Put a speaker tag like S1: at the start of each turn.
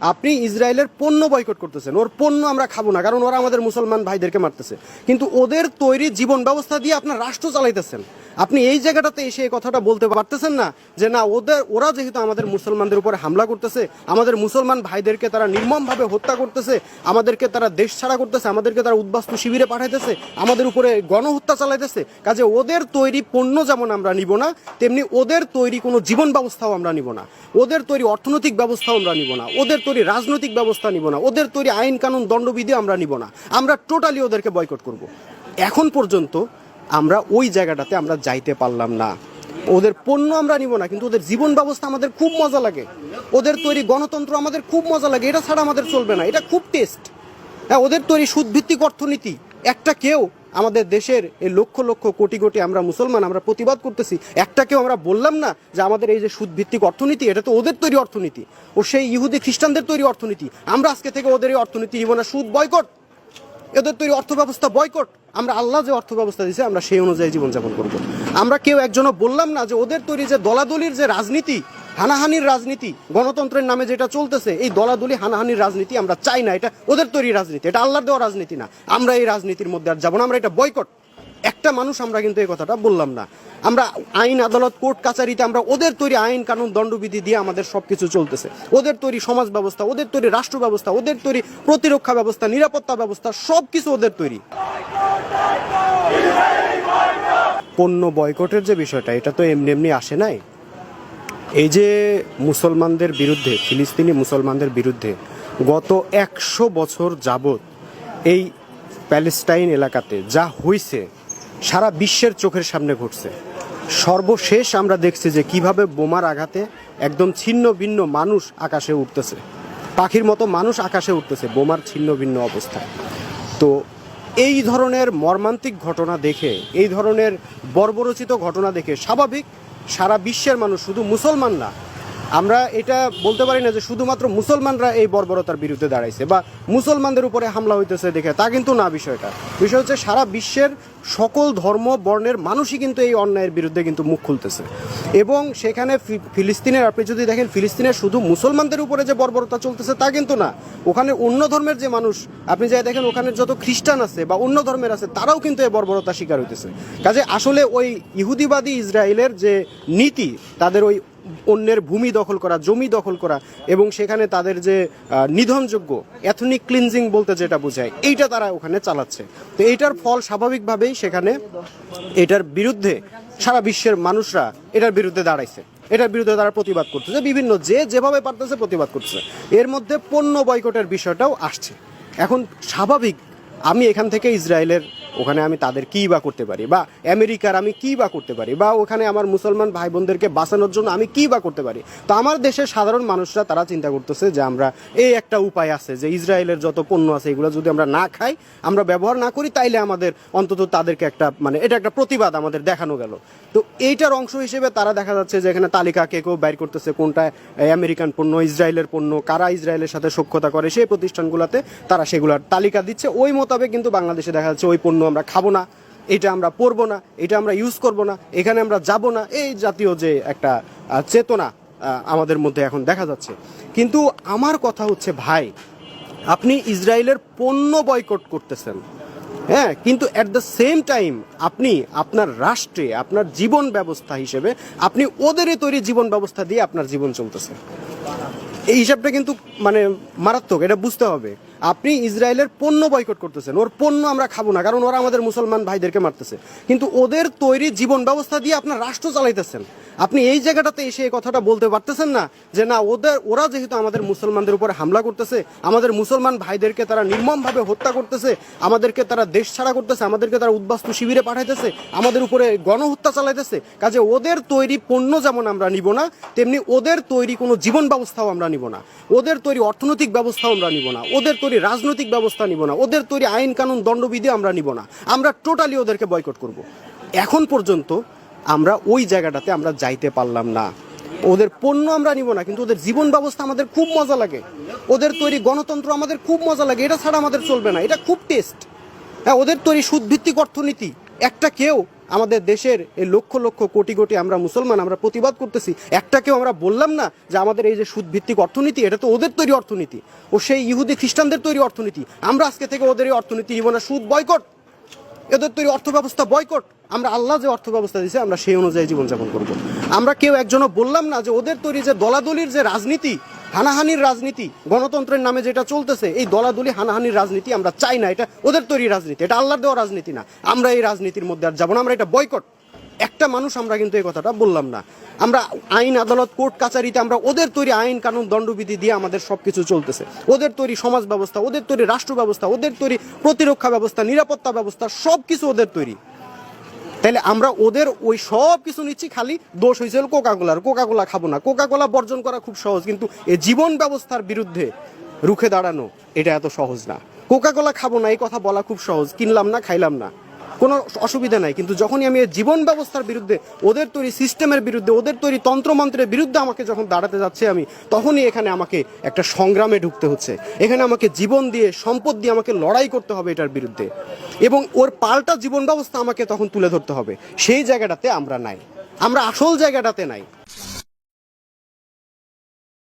S1: আপনি ইসরায়েলের পণ্য বয়কট করতেছেন। ওর পণ্য আমরা খাব না, কারণ ওরা আমাদের মুসলমান ভাইদেরকে মারতেছে। কিন্তু ওদের তৈরি জীবন ব্যবস্থা দিয়ে আপনার রাষ্ট্র চালাইতেছেন। আপনি এই জায়গাটাতে এসে এই কথাটা বলতে পারতেছেন না যে না, ওদের, ওরা যেহেতু আমাদের মুসলমানদের উপরে হামলা করতেছে, আমাদের মুসলমান ভাইদেরকে তারা নির্মমভাবে হত্যা করতেছে, আমাদেরকে তারা দেশ ছাড়া করতেছে, আমাদেরকে তারা উদ্বাস্তু শিবিরে পাঠাইতেছে, আমাদের উপরে গণহত্যা চালাইতেছে, কাজে ওদের তৈরি পণ্য যেমন আমরা নিব না, তেমনি ওদের তৈরি কোনো জীবন ব্যবস্থাও আমরা নিব না। ওদের তৈরি অর্থনৈতিক ব্যবস্থাও আমরা নিব না। ওদের তৈরি রাজনৈতিক ব্যবস্থা নিব না। ওদের তৈরি আইন কানুন দণ্ডবিধি আমরা নিব না। আমরা টোটালি ওদেরকে বয়কট করব। এখন পর্যন্ত আমরা ওই জায়গাটাতে আমরা যাইতে পারলাম না। ওদের পণ্য আমরা নিব না, কিন্তু ওদের জীবন ব্যবস্থা আমাদের খুব মজা লাগে। ওদের তৈরি গণতন্ত্র আমাদের খুব মজা লাগে। এটা ছাড়া আমাদের চলবে না। এটা খুব টেস্ট হ্যাঁ ওদের তৈরি সুদভিত্তিক অর্থনীতি, একটা কেউ আমাদের দেশের এই লক্ষ লক্ষ কোটি কোটি আমরা মুসলমান আমরা প্রতিবাদ করতেছি। একটা কেউ আমরা বললাম না যে আমাদের এই যে সুদভিত্তিক অর্থনীতি, এটা তো ওদের তৈরি অর্থনীতি। ও সেই ইহুদি খ্রিস্টানদের তৈরি অর্থনীতি। আমরা আজকে থেকে ওদের এই অর্থনীতি নিব না। সুদ বয়কট। এদের তৈরি অর্থ ব্যবস্থা বয়কট। আমরা আল্লাহ যে অর্থ ব্যবস্থা দিয়েছে আমরা সেই অনুযায়ী জীবনযাপন করব। আমরা কেউ একজনও বললাম না যে ওদের তৈরি যে দলাদলির যে রাজনীতি হানাহানির রাজনীতি, গণতন্ত্রের নামে যেটা চলতেছে, এই দলাদলি হানাহানির রাজনীতি আমরা চাই না, এটা ওদের তৈরি রাজনীতি, এটা আল্লাহর দেওয়া রাজনীতি না। আমরা এই রাজনীতির মধ্যে আর যাব না, আমরা এটা বয়কট একটা মানুষ আমরা কিন্তু এই কথাটা বললাম না। আমরা আইন, আদালত, কোর্ট কাচারিতে আমরা ওদের তৈরি আইন, কানুন, দণ্ডবিধি দিয়ে আমাদের সব কিছু চলতেছে। ওদের তৈরি সমাজ ব্যবস্থা, ওদের তৈরি রাষ্ট্র ব্যবস্থা, ওদের তৈরি প্রতিরক্ষা ব্যবস্থা, নিরাপত্তা ব্যবস্থা সব কিছু ওদের তৈরি। পণ্য বয়কটের যে বিষয়টা, এটা তো এমনি এমনি আসে নাই? এই যে মুসলমানদের বিরুদ্ধে, ফিলিস্তিনি মুসলমানদের বিরুদ্ধে গত একশো বছর যাবৎ এই প্যালেস্টাইন এলাকাতে যা হইছে, সারা বিশ্বের চোখের সামনে ঘটছে। সর্বশেষ আমরা দেখছি যে কীভাবে বোমার আঘাতে একদম ছিন্ন ভিন্ন মানুষ আকাশে উঠতেছে। পাখির মতো মানুষ আকাশে উঠতেছে, বোমার ছিন্ন ভিন্ন অবস্থায়। তো এই ধরনের মর্মান্তিক ঘটনা দেখে, এই ধরনের বর্বরচিত ঘটনা দেখে স্বাভাবিক সারা বিশ্বের মানুষ শুধু মুসলমান না আমরা এটা বলতে পারি না যে শুধুমাত্র মুসলমানরা এই বর্বরতার বিরুদ্ধে দাঁড়াইছে বা মুসলমানদের উপরে হামলা হইতেছে দেখে, তা কিন্তু না বিষয়টা। বিষয় হচ্ছে সারা বিশ্বের সকল ধর্ম, বর্ণের মানুষই কিন্তু এই অন্যায়ের বিরুদ্ধে কিন্তু মুখ খুলতেছে। এবং সেখানে ফিলিস্তিনের, আপনি যদি দেখেন ফিলিস্তিনের শুধু মুসলমানদের উপরে যে বর্বরতা চলতেছে তা কিন্তু না। ওখানে অন্য ধর্মের যে মানুষ, আপনি যাই দেখেন ওখানে যত খ্রিস্টান আছে বা অন্য ধর্মের আছে, তারাও কিন্তু এই বর্বরতা শিকার হইতেছে। কাজে আসলে ওই ইহুদিবাদী ইসরায়েলের যে নীতি, তাদের ওই অন্যের ভূমি দখল করা, জমি দখল করা এবং সেখানে তাদের যে নিধনযোগ্য এথনিক ক্লিনজিং বলতে যেটা বোঝায়, এইটা তারা ওখানে চালাচ্ছে। তো এইটার ফল স্বাভাবিকভাবেই সেখানে এটার বিরুদ্ধে সারা বিশ্বের মানুষরা এটার বিরুদ্ধে দাঁড়াইছে। এটার বিরুদ্ধে তারা প্রতিবাদ করতেছে। বিভিন্ন যে যেভাবে পারতেছে প্রতিবাদ করতেছে। এর মধ্যে পণ্য বয়কটের বিষয়টাও আসছে। এখন স্বাভাবিক, আমি এখান থেকে ইসরায়েলের ওখানে আমি তাদের কী বা করতে পারি? বা আমেরিকার আমি কী বা করতে পারি? বা ওখানে আমার মুসলমান ভাই বোনদেরকে বাঁচানোর জন্য আমি কী বা করতে পারি? তো আমার দেশের সাধারণ মানুষরা তারা চিন্তা করতেছে যে আমরা এই একটা উপায় আছে যে ইসরায়েলের যত পণ্য আছে এগুলো যদি আমরা না খাই, আমরা ব্যবহার না করি, তাইলে আমাদের অন্তত তাদেরকে একটা মানে এটা একটা প্রতিবাদ আমাদের দেখানো গেল। তো এইটার অংশ হিসেবে তারা দেখা যাচ্ছে যে এখানে তালিকা কে কেউ বাইর করতেছে, কোনটা আমেরিকান পণ্য, ইসরায়েলের পণ্য, কারা ইসরায়েলের সাথে সক্ষতা করে সেই প্রতিষ্ঠানগুলোতে তারা সেগুলোর তালিকা দিচ্ছে। ওই মোতাবেক কিন্তু বাংলাদেশে দেখা যাচ্ছে ওই পণ্য আমরা খাব না, এটা আমরা পরবো না, এটা আমরা ইউজ করব না, এখানে আমরা যাব না, এই জাতীয় যে একটা চেতনা আমাদের মধ্যে এখন দেখা যাচ্ছে। কিন্তু আমার কথা হচ্ছে, ভাই, আপনি ইসরায়েলের পণ্য বয়কট করতেছেন। হ্যাঁ কিন্তু অ্যাট দ্য সেম টাইম আপনি আপনার রাষ্ট্রে, আপনার জীবন ব্যবস্থা হিসেবে, আপনি ওদেরই তৈরি জীবন ব্যবস্থা দিয়ে আপনার জীবন চলতেছে। এই হিসাবটা কিন্তু মানে মারাত্মক, এটা বুঝতে হবে। আপনি ইসরায়েলের পণ্য বয়কট করতেছেন। ওর পণ্য আমরা খাব না, কারণ ওরা আমাদের মুসলমান ভাইদেরকে মারতেছে। কিন্তু ওদের তৈরি জীবন ব্যবস্থা দিয়ে আপনার রাষ্ট্র চালাইতেছেন। আপনি এই জায়গাটাতে এসে এই কথাটা বলতে পারতেছেন না যে না, ওদের, ওরা যেহেতু আমাদের মুসলমানদের উপরে হামলা করতেছে, আমাদের মুসলমান ভাইদেরকে তারা নির্মমভাবে হত্যা করতেছে, আমাদেরকে তারা দেশ ছাড়া করতেছে, আমাদেরকে তারা উদ্বাস্তু শিবিরে পাঠাইতেছে, আমাদের উপরে গণহত্যা চালাইতেছে, কাজে ওদের তৈরি পণ্য যেমন আমরা নিব না, তেমনি ওদের তৈরি কোনো জীবন ব্যবস্থাও আমরা নিব না। ওদের তৈরি অর্থনৈতিক ব্যবস্থাও আমরা নিব না। ওদের তৈরি রাজনৈতিক ব্যবস্থা নিব না। ওদের তৈরি আইন কানুন দণ্ডবিধি আমরা নিব না। আমরা টোটালি ওদেরকে বয়কট করব। এখন পর্যন্ত আমরা ওই জায়গাটাতে আমরা যাইতে পারলাম না। ওদের পণ্য আমরা নিব না, কিন্তু ওদের জীবন ব্যবস্থা আমাদের খুব মজা লাগে। ওদের তৈরি গণতন্ত্র আমাদের খুব মজা লাগে। এটা ছাড়া আমাদের চলবে না। এটা খুব টেস্ট। হ্যাঁ ওদের তৈরি সুদভিত্তিক অর্থনীতি। একটা কেউ আমাদের দেশের এই লক্ষ লক্ষ কোটি কোটি আমরা মুসলমান, আমরা প্রতিবাদ করতেছি। একটাকেও আমরা বললাম না যে আমাদের এই যে সুদ ভিত্তিক অর্থনীতি, এটা তো ওদের তৈরি অর্থনীতি। ও সেই ইহুদি খ্রিস্টানদের তৈরি অর্থনীতি। আমরা আজকে থেকে ওদের এই অর্থনীতি না। সুদ বয়কট। এদের তৈরি অর্থ ব্যবস্থা বয়কট। আমরা আল্লাহ যে অর্থ ব্যবস্থা দিয়েছে, আমরা সেই অনুযায়ী জীবনযাপন করব। আমরা কেউ একজনও বললাম না যে ওদের তৈরি যে দলাদলির যে রাজনীতি হানাহানির রাজনীতি গণতন্ত্রের নামে যেটা চলতেছে, এই দলাদলি হানাহানির রাজনীতি আমরা চাই না, এটা ওদের তৈরি রাজনীতি, এটা আল্লাহর দেওয়া রাজনীতি না। আমরা এই রাজনীতির মধ্যে আর যাব না, আমরা এটা বয়কট একটা মানুষ আমরা কিন্তু এই কথাটা বললাম না। আমরা আইন, আদালত, কোর্ট কাচারিতে আমরা ওদের তৈরি আইন, কানুন, দণ্ডবিধি দিয়ে আমাদের সব কিছু চলতেছে। ওদের তৈরি সমাজ ব্যবস্থা, ওদের তৈরি রাষ্ট্র ব্যবস্থা, ওদের তৈরি প্রতিরক্ষা ব্যবস্থা, নিরাপত্তা ব্যবস্থা সব কিছু ওদের তৈরি। তাহলে আমরা ওদের ওই সব কিছু নিচ্ছি, খালি দোষ হয়েছিল কোকা কোলার কোকা কোলা খাব না। কোকা কোলা বর্জন করা খুব সহজ, কিন্তু এই জীবন ব্যবস্থার বিরুদ্ধে রুখে দাঁড়ানো এটা এত সহজ না। কোকা কোলা খাব না, এই কথা বলা খুব সহজ। কিনলাম না, খাইলাম না। কোনো অসুবিধা নাই। কিন্তু যখনই আমি জীবন ব্যবস্থার বিরুদ্ধে, ওদের তৈরি সিস্টেমের বিরুদ্ধে, ওদের তৈরি তন্ত্রমন্ত্রের বিরুদ্ধে আমাকে যখন দাঁড়াতে যাচ্ছে আমি, তখনই এখানে আমাকে একটা সংগ্রামে ঢুকতে হচ্ছে। এখানে আমাকে জীবন দিয়ে, সম্পদ দিয়ে আমাকে লড়াই করতে হবে এটার বিরুদ্ধে। এবং ওর পাল্টা জীবন ব্যবস্থা আমাকে তখন তুলে ধরতে হবে। সেই জায়গাটাতে আমরা নাই। আমরা আসল জায়গাটাতে নাই।